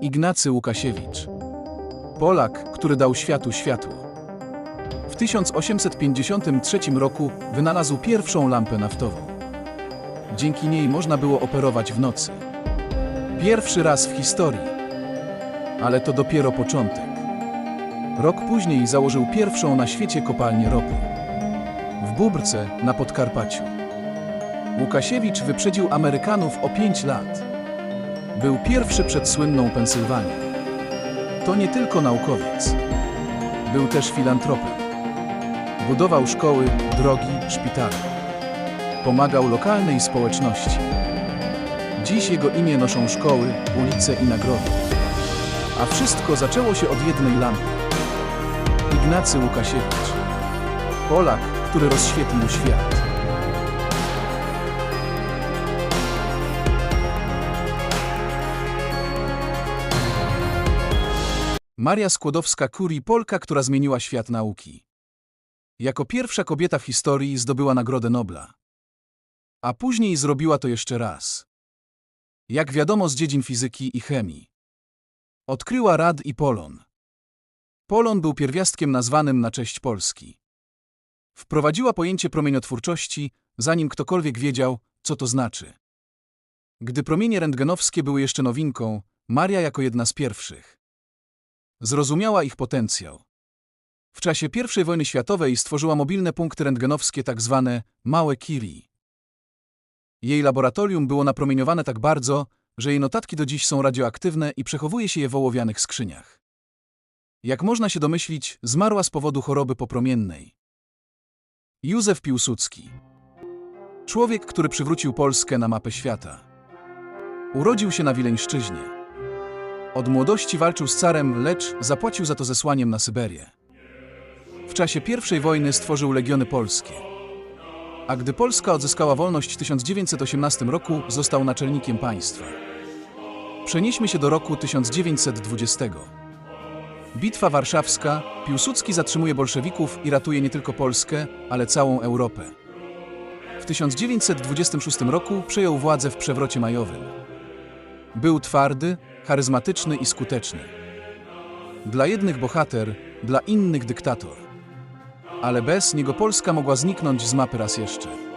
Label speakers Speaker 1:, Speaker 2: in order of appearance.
Speaker 1: Ignacy Łukasiewicz. Polak, który dał światu światło. W 1853 roku wynalazł pierwszą lampę naftową. Dzięki niej można było operować w nocy. Pierwszy raz w historii. Ale to dopiero początek. Rok później założył pierwszą na świecie kopalnię ropy. W Bóbrce na Podkarpaciu. Łukasiewicz wyprzedził Amerykanów o 5 lat. Był pierwszy przed słynną Pensylwanią. To nie tylko naukowiec. Był też filantropem. Budował szkoły, drogi, szpitale. Pomagał lokalnej społeczności. Dziś jego imię noszą szkoły, ulice i nagrody. A wszystko zaczęło się od jednej lampy. Ignacy Łukasiewicz. Polak, który rozświetlił świat. Maria Skłodowska-Curie, Polka, która zmieniła świat nauki. Jako pierwsza kobieta w historii zdobyła Nagrodę Nobla. A później zrobiła to jeszcze raz. Jak wiadomo z dziedzin fizyki i chemii. Odkryła rad i polon. Polon był pierwiastkiem nazwanym na cześć Polski. Wprowadziła pojęcie promieniotwórczości, zanim ktokolwiek wiedział, co to znaczy. Gdy promienie rentgenowskie były jeszcze nowinką, Maria jako jedna z pierwszych. Zrozumiała ich potencjał. W czasie I wojny światowej stworzyła mobilne punkty rentgenowskie tak zwane małe Curie. Jej laboratorium było napromieniowane tak bardzo, że jej notatki do dziś są radioaktywne i przechowuje się je w ołowianych skrzyniach. Jak można się domyślić, zmarła z powodu choroby popromiennej. Józef Piłsudski. Człowiek, który przywrócił Polskę na mapę świata. Urodził się na Wileńszczyźnie. Od młodości walczył z carem, lecz zapłacił za to zesłaniem na Syberię. W czasie I wojny stworzył Legiony Polskie. A gdy Polska odzyskała wolność w 1918 roku, został naczelnikiem państwa. Przenieśmy się do roku 1920. Bitwa warszawska, Piłsudski zatrzymuje bolszewików i ratuje nie tylko Polskę, ale całą Europę. W 1926 roku przejął władzę w przewrocie majowym. Był twardy, charyzmatyczny i skuteczny. Dla jednych bohater, dla innych dyktator. Ale bez niego Polska mogła zniknąć z mapy raz jeszcze.